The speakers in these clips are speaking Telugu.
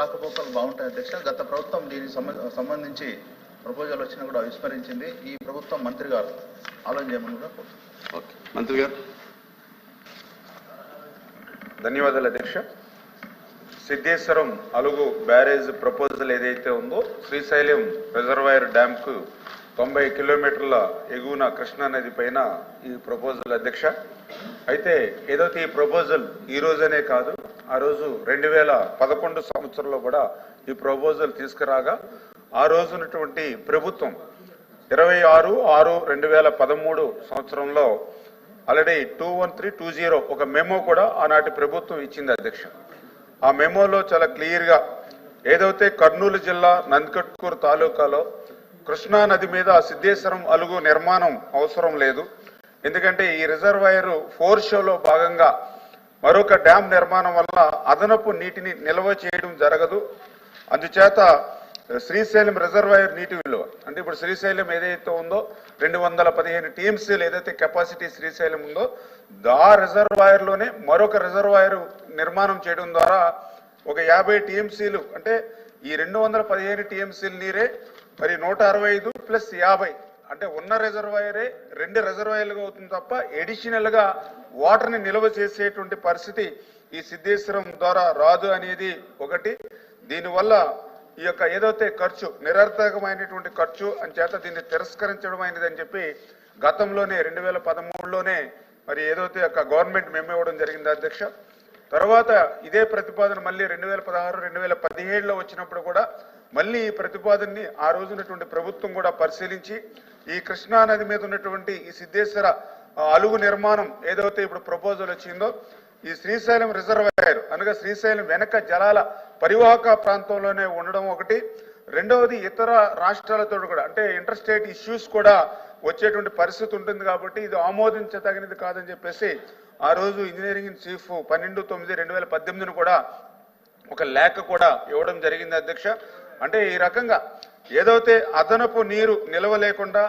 రాకపోకలు బాగుంటాయి అధ్యక్ష. గత ప్రభుత్వం దీనికి సంబంధించి ప్రపోజల్ వచ్చినా కూడా విస్మరించింది ఈ ప్రభుత్వం మంత్రి గారు. ఆలోచన చేయమని కూడా ఓకే. మంత్రి గారు. ధన్యవాదాలు అధ్యక్ష. సిద్ధేశ్వరం అలుగు బ్యారేజ్ ప్రపోజల్ ఏదైతే ఉందో శ్రీశైలం రిజర్వాయర్ డ్యాంకు తొంభై కిలోమీటర్ల ఎగువన కృష్ణా నది పైన ఈ ప్రపోజల్ అధ్యక్ష. అయితే ఏదైతే ఈ ప్రపోజల్ ఈ రోజనే కాదు ఆ రోజు రెండు వేల పదకొండు సంవత్సరంలో కూడా ఈ ప్రపోజల్ తీసుకురాగా ఆ రోజునటువంటి ప్రభుత్వం ఇరవై ఆరు ఆరు రెండు వేల పదమూడు సంవత్సరంలో already two one three two zero ఒక మెమో కూడా ఆనాటి ప్రభుత్వం ఇచ్చింది అధ్యక్ష. ఆ మెమోలో చాలా క్లియర్గా ఏదైతే కర్నూలు జిల్లా నందికట్కూరు తాలూకాలో కృష్ణా నది మీద సిద్ధేశ్వరం అలుగు నిర్మాణం అవసరం లేదు. ఎందుకంటే ఈ రిజర్వాయర్ ఫోర్ షోలో భాగంగా మరొక డ్యాం నిర్మాణం వల్ల అదనపు నీటిని నిల్వ చేయడం జరగదు. అందుచేత శ్రీశైలం రిజర్వాయర్ నీటి విలువ అంటే ఇప్పుడు శ్రీశైలం ఏదైతే ఉందో రెండు వందల పదిహేను టీఎంసీలు ఏదైతే కెపాసిటీ శ్రీశైలం ఉందో ఆ రిజర్వాయర్లోనే మరొక రిజర్వాయర్ నిర్మాణం చేయడం ద్వారా ఒక యాభై టీఎంసీలు అంటే ఈ రెండు వందల పదిహేను టీఎంసీల నీరే మరి నూట అరవై ఐదు ప్లస్ యాభై అంటే ఉన్న రిజర్వాయరే రెండు రిజర్వాయర్లుగా అవుతుంది తప్ప ఎడిషనల్గా వాటర్ని నిల్వ చేసేటువంటి పరిస్థితి ఈ సిద్ధేశ్వరం ద్వారా రాదు అనేది ఒకటి. దీనివల్ల ఈ యొక్క ఏదైతే ఖర్చు నిరర్థకమైనటువంటి ఖర్చు అని చేత దీన్ని తిరస్కరించడం అనేది అని చెప్పి గతంలోనే రెండు వేల పదమూడులోనే మరి ఏదైతే ఒక గవర్నమెంట్ మేము ఇవ్వడం జరిగింది అధ్యక్ష. తర్వాత ఇదే ప్రతిపాదన మళ్ళీ రెండు వేల పదహారు రెండు వేల పదిహేడులో వచ్చినప్పుడు కూడా మళ్ళీ ఈ ప్రతిపాదనని ఆ రోజునటువంటి ప్రభుత్వం కూడా పరిశీలించి ఈ కృష్ణా నది మీద ఉన్నటువంటి ఈ సిద్ధేశ్వర అలుగు నిర్మాణం ఏదైతే ఇప్పుడు ప్రపోజల్ వచ్చిందో ఈ శ్రీశైలం రిజర్వాయర్ అనగా శ్రీశైలం వెనక జలాల పరివాహక ప్రాంతంలోనే ఉండడం ఒకటి. రెండవది ఇతర రాష్ట్రాలతో కూడా అంటే ఇంటర్ స్టేట్ ఇష్యూస్ కూడా వచ్చేటువంటి పరిస్థితి ఉంటుంది కాబట్టి ఇది ఆమోదించదగినది కాదని చెప్పేసి ఆ రోజు ఇంజనీరింగ్ చీఫ్ పన్నెండు తొమ్మిది రెండు వేల పద్దెనిమిదిని కూడా ఒక లేఖ కూడా ఇవ్వడం జరిగింది అధ్యక్ష. అంటే ఈ రకంగా ఏదైతే అదనపు నీరు నిల్వ లేకుండా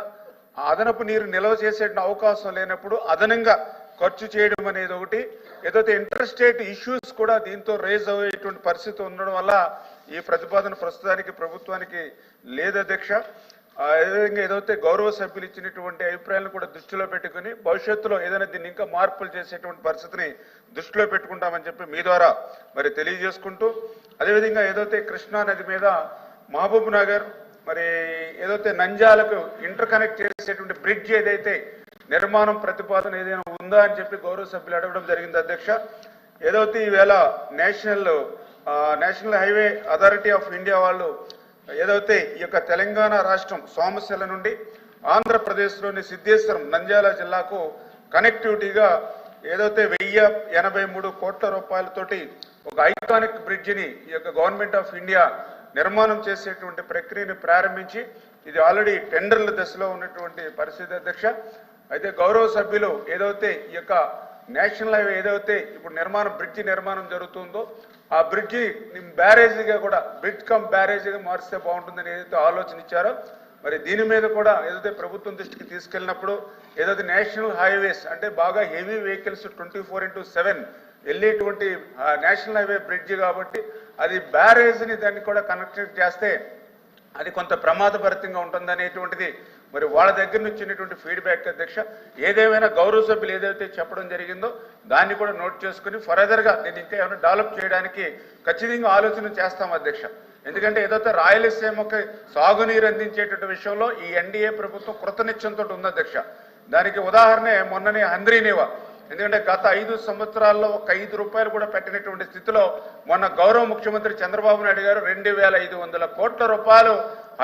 అదనపు నీరు నిల్వ చేసే అవకాశం లేనప్పుడు అదనంగా ఖర్చు చేయడం అనేది ఒకటి. ఏదైతే ఇంటర్స్టేట్ ఇష్యూస్ కూడా దీంతో రేజ్ అయ్యేటువంటి పరిస్థితి ఉండడం వల్ల ఈ ప్రతిపాదన ప్రస్తుతానికి ప్రభుత్వానికి లేదు అధ్యక్ష అదేవిధంగా ఏదైతే గౌరవ సభ్యులు ఇచ్చినటువంటి అభిప్రాయాలను కూడా దృష్టిలో పెట్టుకుని భవిష్యత్తులో ఏదైనా దీన్ని ఇంకా మార్పులు చేసేటువంటి పరిస్థితిని దృష్టిలో పెట్టుకుంటామని చెప్పి మీ ద్వారా మరి తెలియజేసుకుంటూ అదేవిధంగా ఏదైతే కృష్ణా నది మీద మహబూబ్ నగర్ మరి ఏదైతే నంజాలకు ఇంటర్ కనెక్ట్ చేసేటువంటి బ్రిడ్జ్ ఏదైతే నిర్మాణం ప్రతిపాదన ఏదైనా ఉందా అని చెప్పి గౌరవ సభ్యులు అడగడం జరిగింది అధ్యక్ష. ఏదైతే ఈవేళ national national highway authority of India వాళ్ళు ఏదైతే ఈ యొక్క తెలంగాణ రాష్ట్రం సోమశిల నుండి ఆంధ్రప్రదేశ్లోని సిద్ధేశ్వరం నంద్యాల జిల్లాకు కనెక్టివిటీగా ఏదైతే వెయ్యి ఎనభై మూడు కోట్ల రూపాయలతోటి ఒక ఐకానిక్ బ్రిడ్జిని ఈ యొక్క గవర్నమెంట్ ఆఫ్ ఇండియా నిర్మాణం చేసేటువంటి ప్రక్రియను ప్రారంభించి ఇది ఆల్రెడీ టెండర్ల దశలో ఉన్నటువంటి పరిస్థితి అధ్యక్ష. అయితే గౌరవ సభ్యులు ఏదైతే ఈ యొక్క నేషనల్ హైవే ఏదైతే ఇప్పుడు నిర్మాణం బ్రిడ్జి నిర్మాణం జరుగుతుందో ఆ బ్రిడ్జి బ్యారేజీగా కూడా బ్రిడ్జ్ కమ్ బ్యారేజీగా మారిస్తే బాగుంటుందని ఏదైతే ఆలోచన ఇచ్చారో మరి దీని మీద కూడా ఏదైతే ప్రభుత్వం దృష్టికి తీసుకెళ్ళినప్పుడు ఏదైతే నేషనల్ హైవేస్ అంటే బాగా heavy vehicles twenty four into seven వెళ్ళేటువంటి ఆ, నేషనల్ హైవే బ్రిడ్జి కాబట్టి అది బ్యారేజ్ని దాన్ని కూడా కనెక్ట్ చేస్తే అది కొంత ప్రమాదభరితంగా ఉంటుందనేటువంటిది మరి వాళ్ళ దగ్గర నుంచి ఉన్నటువంటి ఫీడ్బ్యాక్ అధ్యక్ష ఏదేమైనా గౌరవ సభ్యులు ఏదైతే చెప్పడం జరిగిందో దాన్ని కూడా నోట్ చేసుకుని ఫర్దర్గా దీన్ని ఇంకా ఏమైనా డెవలప్ చేయడానికి ఖచ్చితంగా ఆలోచన చేస్తాం అధ్యక్ష. ఎందుకంటే ఏదైతే రాయలసీమకి సాగునీరు అందించేటువంటి విషయంలో ఈ ఎన్డీఏ ప్రభుత్వం కృతనిశ్చయంతో ఉంది అధ్యక్ష. దానికి ఉదాహరణే మొన్ననే హంద్రీనేవా ఎందుకంటే గత ఐదు సంవత్సరాల్లో ఒక ఐదు రూపాయలు కూడా పెట్టినటువంటి స్థితిలో మొన్న గౌరవ ముఖ్యమంత్రి చంద్రబాబు నాయుడు గారు రెండు వేల ఐదు వందల కోట్ల రూపాయలు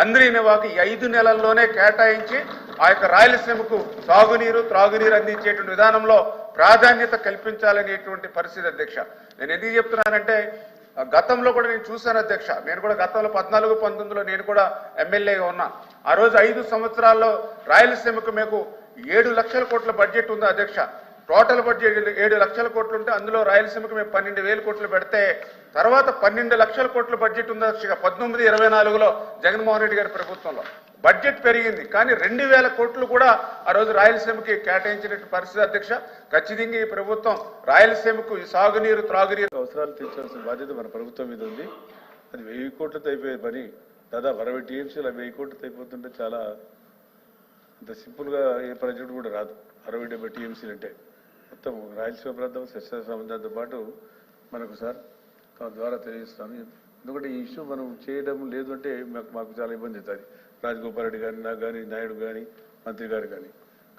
అందరిని వాకి ఐదు నెలల్లోనే కేటాయించి ఆ యొక్క రాయలసీమకు సాగునీరు త్రాగునీరు అందించేటువంటి విధానంలో ప్రాధాన్యత కల్పించాలనేటువంటి పరిస్థితి అధ్యక్ష. నేను ఎందుకు చెప్తున్నానంటే గతంలో కూడా నేను చూశాను అధ్యక్ష. నేను కూడా గతంలో పద్నాలుగు పంతొమ్మిదిలో నేను కూడా ఎమ్మెల్యేగా ఉన్నా. ఆ రోజు ఐదు సంవత్సరాల్లో రాయలసీమకు మీకు ఏడు లక్షల కోట్ల బడ్జెట్ ఉంది అధ్యక్ష. టోటల్ బడ్జెట్ ఏడు లక్షల కోట్లు ఉంటే అందులో రాయలసీమకు మేము పన్నెండు వేల కోట్లు పెడితే తర్వాత పన్నెండు లక్షల కోట్ల బడ్జెట్ ఉంది? పద్దెనిమిది ఇరవై నాలుగులో జగన్మోహన్ రెడ్డి గారి ప్రభుత్వంలో. బడ్జెట్ పెరిగింది కానీ రెండు వేల కోట్లు కూడా ఆ రోజు రాయలసీమకి కేటాయించిన పరిస్థితి అధ్యక్ష. ఖచ్చితంగా ఈ ప్రభుత్వం రాయలసీమకు ఈ సాగునీరు త్రాగునీరు అవసరాలు తీర్చాల్సిన బాధ్యత మన ప్రభుత్వం మీద ఉంది. అది వెయ్యి కోట్లతో అయిపోయే పని. దాదాపు అరవై టీఎంసీలు వెయ్యి కోట్లతో అయిపోతుంటే చాలా అంత సింపుల్గా ఏ ప్రాజెక్ట్ కూడా రాదు. అరవై డెబ్బై టీఎంసీలు అంటే. మొత్తం రాయలసీమ ప్రాంతం శస్త్ర సమాజంతో పాటు మనకు సార్ ద్వారా తెలియజేస్తాను. ఎందుకంటే ఈ ఇష్యూ మనం చేయడం లేదు అంటే మాకు మాకు చాలా ఇబ్బంది అవుతుంది. రాజగోపాల్ రెడ్డి గారి నాకు కానీ నాయుడు కానీ మంత్రి గారు కానీ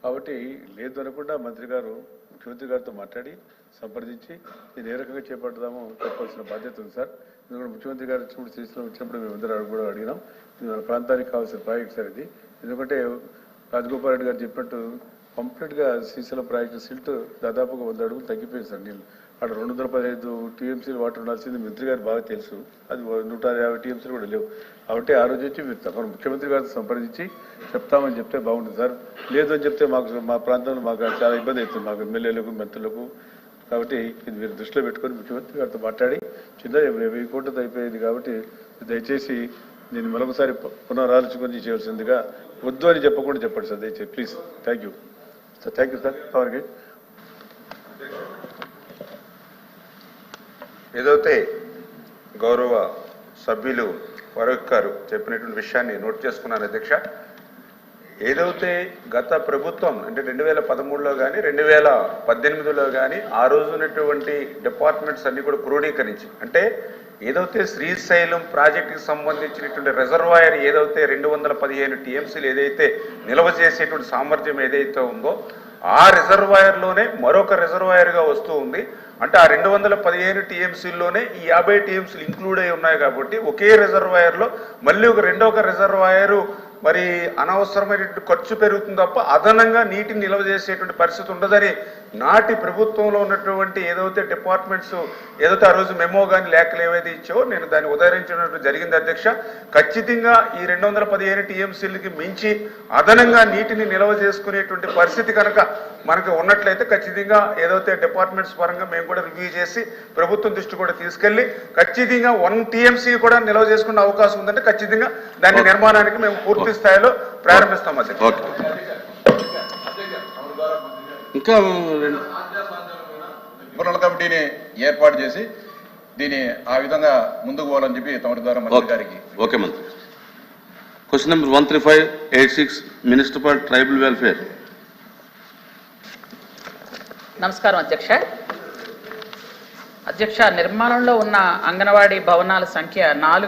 కాబట్టి లేదు అనకుండా మంత్రి గారు ముఖ్యమంత్రి గారితో మాట్లాడి సంప్రదించి నేను ఏ రకంగా చేపడదామో చెప్పాల్సిన బాధ్యత ఉంది సార్. ఎందుకంటే ముఖ్యమంత్రి గారు వచ్చినప్పుడు శ్రీశైలం వచ్చినప్పుడు మేము అందరూ కూడా అడిగినాం. ఇది మన ప్రాంతానికి కావాల్సిన ప్రాజెక్ట్ సార్ ఇది. ఎందుకంటే రాజగోపాల్ రెడ్డి గారు చెప్పినట్టు కంప్లీట్గా శ్రీశైలం ప్రాజెక్టు సిల్ట్ దాదాపుగా వంద అడుగులు తగ్గిపోయింది సార్ నీళ్ళు. అక్కడ రెండు వందల పదిహేను టీఎంసీలు వాటర్ ఉండాల్సింది మంత్రి గారు బాగా తెలుసు. అది నూట యాభై టీఎంసీలు కూడా లేవు. కాబట్టి ఆ రోజు వచ్చి మీరు ముఖ్యమంత్రి గారితో సంప్రదించి చెప్తామని చెప్తే బాగుంటుంది సార్. లేదు అని చెప్తే మాకు మా ప్రాంతంలో మాకు చాలా ఇబ్బంది అవుతుంది. మాకు ఎమ్మెల్యేలకు మంత్రులకు. కాబట్టి ఇది మీరు దృష్టిలో పెట్టుకొని ముఖ్యమంత్రి గారితో మాట్లాడి చిన్న వెయ్యి కోట్లతో అయిపోయింది కాబట్టి దయచేసి నేను మరొకసారి పునరాలోచించుకొని చేయవలసిందిగా వద్దు అని చెప్పకుండా చెప్పండి సార్. దయచేసి please. Thank you sir thank you sir అవరికి ఏదైతే గౌరవ సభ్యులు ఫరూక్ గారు చెప్పినటువంటి విషయాన్ని నోట్ చేసుకున్నాను అధ్యక్ష. ఏదైతే గత ప్రభుత్వం అంటే రెండు వేల పదమూడులో కానీ రెండు వేల పద్దెనిమిదిలో కానీ ఆ రోజు ఉన్నటువంటి డిపార్ట్మెంట్స్ అన్ని కూడా క్రోడీకరించి అంటే ఏదైతే శ్రీశైలం ప్రాజెక్టుకి సంబంధించినటువంటి రిజర్వాయర్ ఏదైతే రెండు వందల పదిహేను టీఎంసీలు ఏదైతే నిల్వ చేసేటువంటి సామర్థ్యం ఏదైతే ఉందో ఆ రిజర్వాయర్లోనే మరొక రిజర్వాయర్గా వస్తూ ఉంది. అంటే ఆ రెండు వందల పదిహేను టీఎంసీల్లోనే ఈ యాభై టీఎంసీలు ఇంక్లూడ్ అయి ఉన్నాయి కాబట్టి ఒకే రిజర్వాయర్లో మళ్ళీ ఒక రెండో ఒక రిజర్వాయరు మరి అనవసరమైనటువంటి ఖర్చు పెరుగుతుంది తప్ప అదనంగా నీటిని నిల్వ చేసేటువంటి పరిస్థితి ఉండదని నాటి ప్రభుత్వంలో ఉన్నటువంటి ఏదైతే డిపార్ట్మెంట్స్ ఏదైతే ఆ రోజు మెమో కానీ లేఖలు ఏవైతే ఇచ్చో నేను దాన్ని ఉదహరించినట్టు జరిగింది అధ్యక్ష. ఖచ్చితంగా ఈ రెండు వందల పదిహేను టీఎంసీలకి మించి అదనంగా నీటిని నిల్వ చేసుకునేటువంటి పరిస్థితి కనుక మనకు ఉన్నట్లయితే ఖచ్చితంగా ఏదైతే డిపార్ట్మెంట్స్ పరంగా మేము కూడా రివ్యూ చేసి ప్రభుత్వం దృష్టి కూడా తీసుకెళ్ళి ఖచ్చితంగా వన్ టీఎంసీ కూడా నిల్వ చేసుకునే అవకాశం ఉందంటే ఖచ్చితంగా దాని నిర్మాణానికి మేము పూర్తి స్థాయిలో ప్రారంభిస్తాం అధ్యక్ష. ఇంకా నిపుణుల కమిటీని ఏర్పాటు చేసి దీన్ని ఆ విధంగా ముందుకు పోవాలని చెప్పి తమరి ద్వారా మంత్రి గారికి ఓకే మంత్రి. Question number one three five eight six minister for tribal welfare నమస్కారం అధ్యక్ష. అధ్యక్ష నిర్మాణంలో ఉన్న అంగన్వాడీ భవనాల సంఖ్య నాలుగు